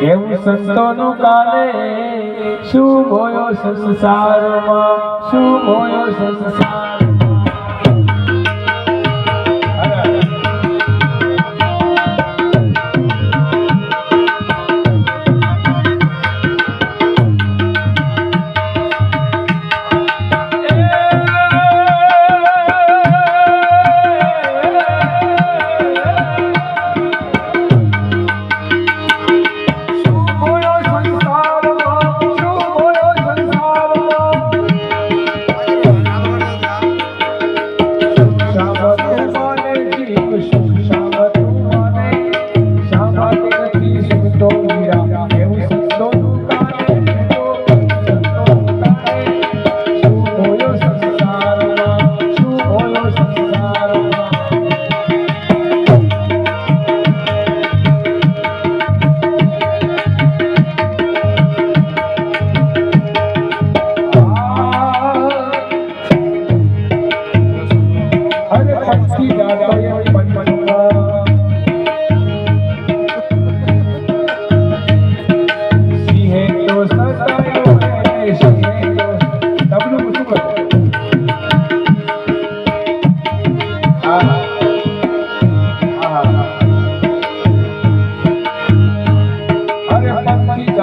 કેવું સંતોનું કાલે? શું ભોયો સંસારમાં? શું ભોયો સંસારમાં?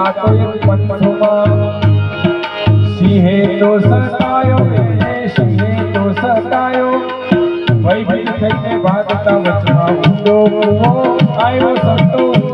જાતોએ પનપનવા સિંહે તો સતાયો સિંહે તો સતાયો ભયભીત થઈને ભાગતા વચમાં ઊંડો આવ્યો સંતો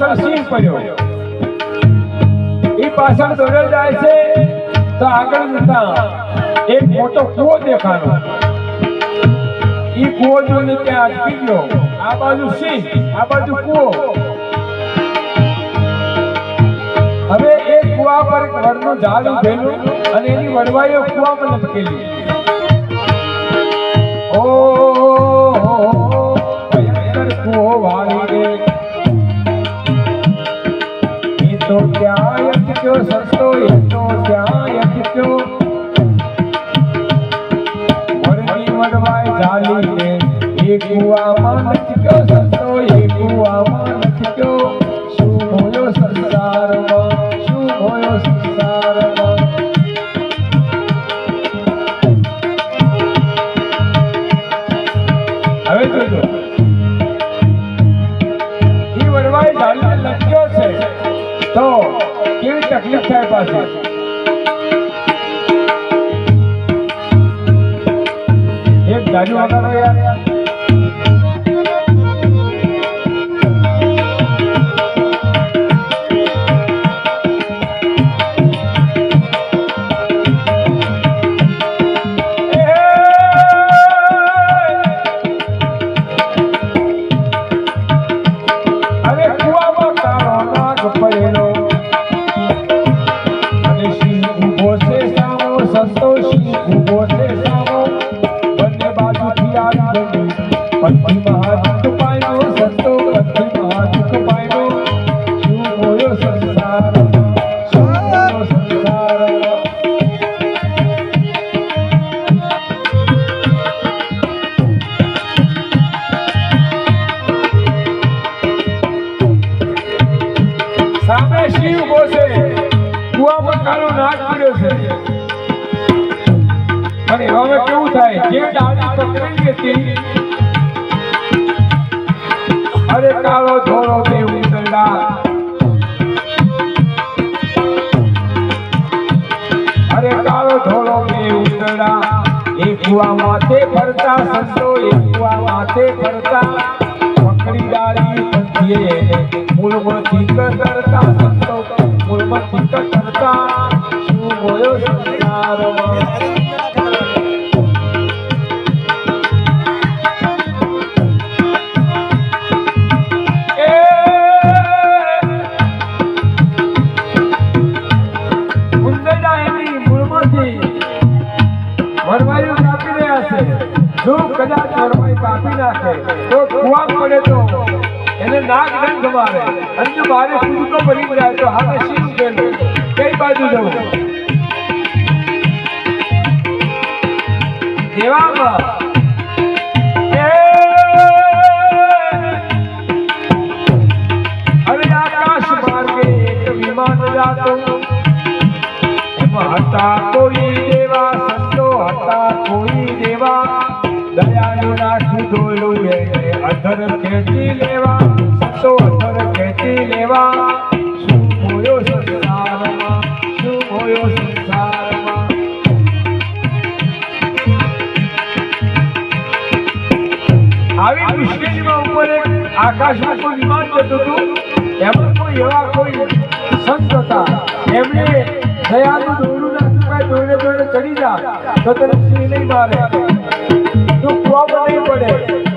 પાછળ સિંહ પડ્યો. એ પાછળ દોડેલ જાય છે, તો આગળ જતા એક મોટો કુવો દેખાનો એ કુવો જોઈને ત્યાં અટકી ગયો. આ બાજુ સિંહ, આ બાજુ કુવો. હવે એક કુવા પર એક વડનું ઝાડ ઉભેલું અને એની વડવાઈઓ પર લટકેલી. ઓ تو تياڳ ڪيو سستو تو تياڳ ڪيو ورني وڊوائي جالي ني ايڪ هئا من ڪيو سستو আছে। સામે શિવ ઊભો છે કૂવામાં કાળો નાગ પડ્યો છે. અને હવે કેવું થાય? જે ડાળી અરે કાળો ધોળો બે ઉંદરડા અરે કાળો ધોળો બે ઉંદરડા એ કુવા માથે ફરતા સંતો એ કુવા માથે ફરતા. પકડી ડાળી એને મૂળમાંથી કરતા સંતો, મૂળમાંથી કરતા શું બોલ્યો સંસારમાં? જો કદાચ વરવાઈ કાપી નાખે, તો કુવા પડે તો એને નાક દંડ મારે અને જો બારે કૂદકો જાય, તો હતા કોઈ દેવા, સંતો હતા કોઈ દેવા. દયાનું નાઠું ધોલું એને અધર ખેંચી લેવા, સંતો અધર ખેંચી લેવા. શું બોલ્યો સંસારમાં? શું બોલ્યો સંસારમાં? આવી મુશ્કેલીમાં ઉપર એક આકાશમાં કોઈ વિમાન જતું હતું. એમાં કોઈ એવા કોઈ સંત હતા. એમણે દયાનું દોરડું ના ચૂકાય દોડે દોડે ચડી જા. તો તને સિંહ નહીં મારે. તું પણ નહીં પડે.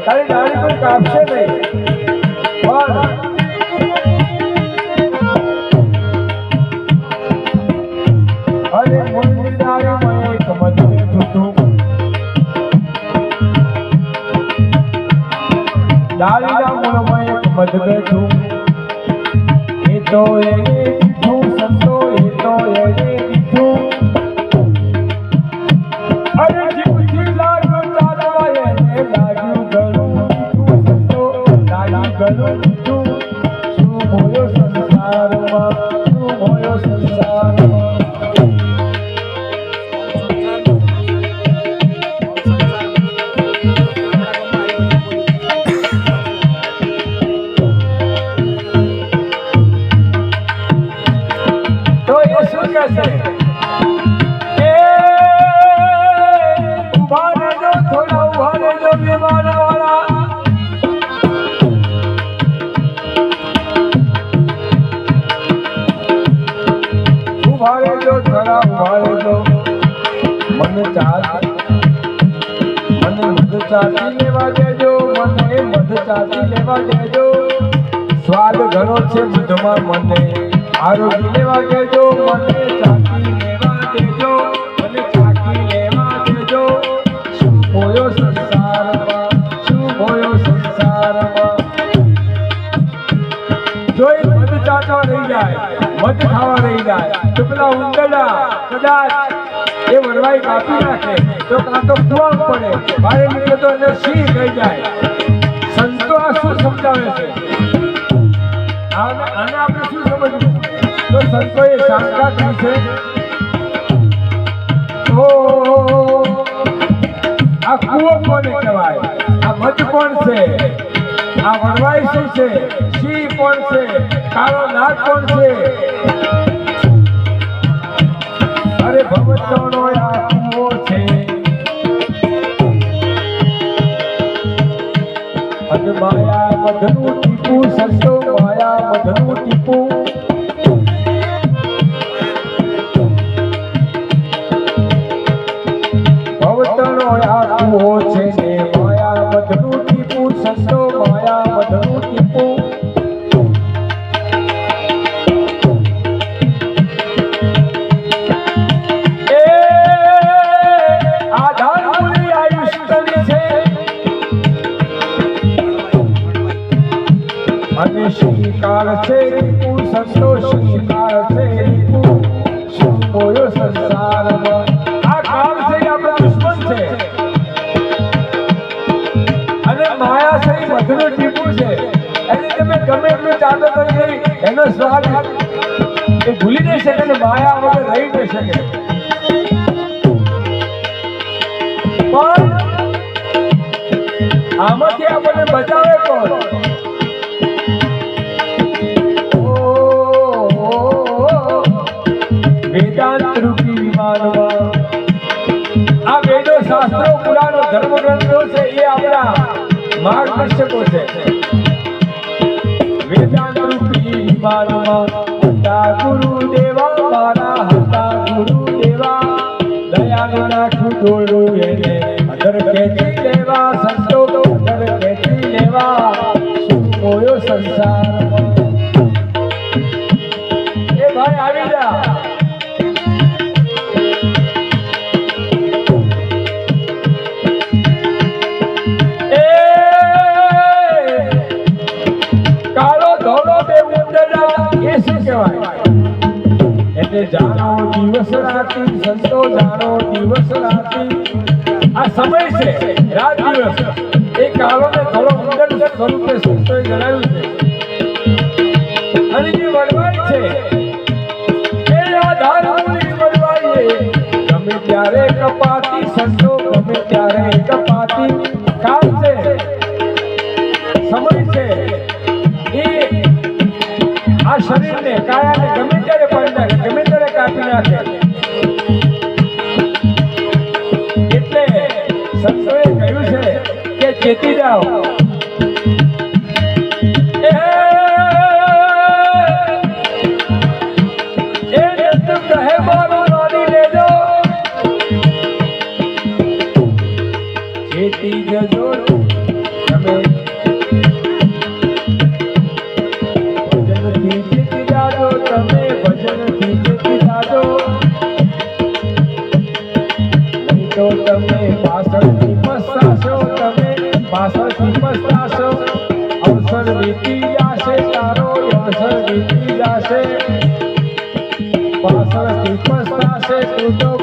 તારી ડાળી પણ કાપશે નહીં. ઊભા જો જરા ઊભા જો મને ચાર મને મધ ચાટી લેવા દેજો, મને મધ ચાટી લેવા દેજો. સ્વાદ ઘણો છે મધમાં મને. આરોગ્ય લેવા દેજો, મને ચાટી મધ ખાવા રહી જાય. તો પેલા ઉંદરડા કદાચ એ વરવાઈ કાપી નાખે. તો કાં તો કુવા પડે. મારે નીકળે તો એને સિંહ કહી જાય. સંતો આ શું સમજાવે છે? આને આપણે શું સમજવું? તો સંતોએ શાંતા કરી છે. આ કુવો કોને કહેવાય? આ મત કોણ છે? આ વડવાઈ શું છે? સિંહ કોણ છે? કાળો નાગ કોણ છે? અરે ભગવતનો આ કુવો છે. અને માયા મધનું ટીપું સંતો માયા મધનું ટીપું. માયા છે, એ મધુર ટીપુ છે. એને તમે ગમે એટલું ચાલો કરી એનો સ્વાદ એ ભૂલી નહીં શકે ને માયા વગર રહી નહીં શકે. પણ આમાંથી આપણને બચાવે કોણ? વેદાંત રૂપી આ વેદો શાસ્ત્રો પુરાણો ધર્મગ્રંથો છે, એ આપણા માર્ગદર્શકો છે. વેદાંત રૂપી હિમાલમાં હતા ગુરુદેવા મારા હતા ગુરુદેવા. દયાનું નાખું ડોળું એને અંદર ખેંચી લેવા સંતો અંદર ખેંચી લેવા. શું સંસારમાં? એટલે જાણો દિવસ રાતી છે, રાત દિવસ. કાળો કપાતી સંતો, ગમે કપાતી. કામ છે. સમય છે. એ આ શરીરને, કાયાને ગમે ચેતી જાઓ એ નિત્ય કહે મારું નાની લેજો પાછળથી પસ્તાશો અવસર વીતી જશે પસ્તાશે તું તો